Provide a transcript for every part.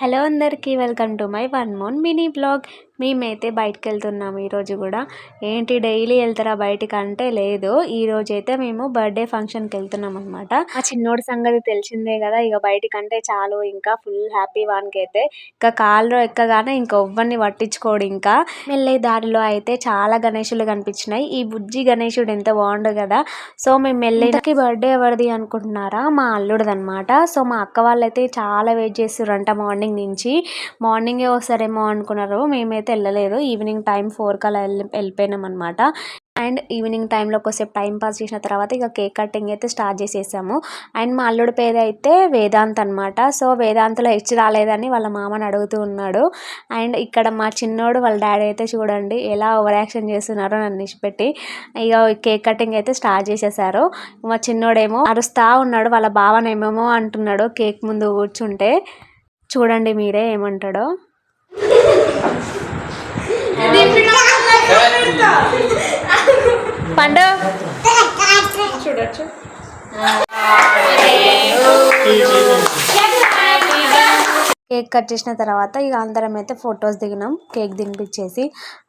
Hello అందరికీ welcome to my వన్ మోన్ మినీ బ్లాగ్. మేమైతే బయటకు వెళ్తున్నాము ఈరోజు కూడా. ఏంటి డైలీ వెళ్తారా బయటికి అంటే లేదు. ఈ రోజు అయితే మేము బర్త్డే ఫంక్షన్కి వెళ్తున్నాం అనమాట ఆ చిన్నోడి సంగతి తెలిసిందే కదా. ఇక బయటికి అంటే చాలు. ఇంకా ఫుల్ హ్యాపీ వానికి అయితే ఇంకా కాళ్ళు ఎక్కగానే ఇంకా ఎవ్వరిని పట్టించుకోడు ఇంకా. వెళ్ళే దారిలో అయితే చాలా గణేషులు కనిపించినాయి. ఈ బుజ్జి గణేషుడు ఎంత బాగుండు కదా. సో మేము వెళ్ళేకి బర్త్డే ఎవరిది అనుకుంటున్నారా? మా అల్లుడిది అనమాట సో మా అక్క వాళ్ళైతే చాలా వెయిట్ చేస్తుర్రంట మార్నింగ్ నుంచి. మార్నింగే వస్తారేమో అనుకున్నారు. మేమైతే వెళ్ళలేదు. ఈవినింగ్ టైం ఫోర్ కల్లా వెళ్ళి వెళ్ళిపోయినాం అనమాట అండ్ ఈవినింగ్ టైంలో కొద్దిసేపు టైం పాస్ చేసిన తర్వాత ఇక కేక్ కటింగ్ అయితే స్టార్ట్ చేసేసాము. అండ్ మా అల్లుడి పేద అయితే వేదాంత్ అనమాట సో వేదాంత్లో హెచ్ రాలేదని వాళ్ళ మామని అడుగుతూ ఉన్నాడు. అండ్ ఇక్కడ మా చిన్నోడు వాళ్ళ డాడీ అయితే చూడండి ఎలా ఓవర్ యాక్షన్ చేస్తున్నారో నన్ను ఇచ్చిపెట్టి ఇక కేక్ కటింగ్ అయితే స్టార్ట్ చేసేసారు. మా చిన్నోడేమో అరుస్తా ఉన్నాడు వాళ్ళ బావనేమేమో అంటున్నాడు కేక్ ముందు కూర్చుంటే. చూడండి మీరే ఏమంటాడో. పండు చూడొచ్చు కేక్ కట్ చేసిన తర్వాత ఇక అందరం అయితే ఫొటోస్ దిగినాం కేక్ తినిపించేసి.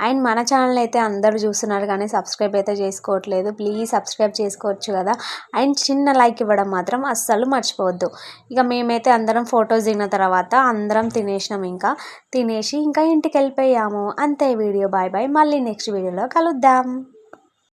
అండ్ మన ఛానల్ అయితే అందరూ చూస్తున్నారు కానీ సబ్స్క్రైబ్ అయితే చేసుకోవట్లేదు. ప్లీజ్ సబ్స్క్రైబ్ చేసుకోవచ్చు కదా. అండ్ చిన్న లైక్ ఇవ్వడం మాత్రం అస్సలు మర్చిపోవద్దు. ఇక మేమైతే అందరం ఫొటోస్ దిగిన తర్వాత అందరం తినేసినాం ఇంకా. తినేసి ఇంకా ఇంటికి వెళ్ళిపోయాము. అంతే వీడియో. Bye bye. మళ్ళీ నెక్స్ట్ వీడియోలో కలుద్దాం.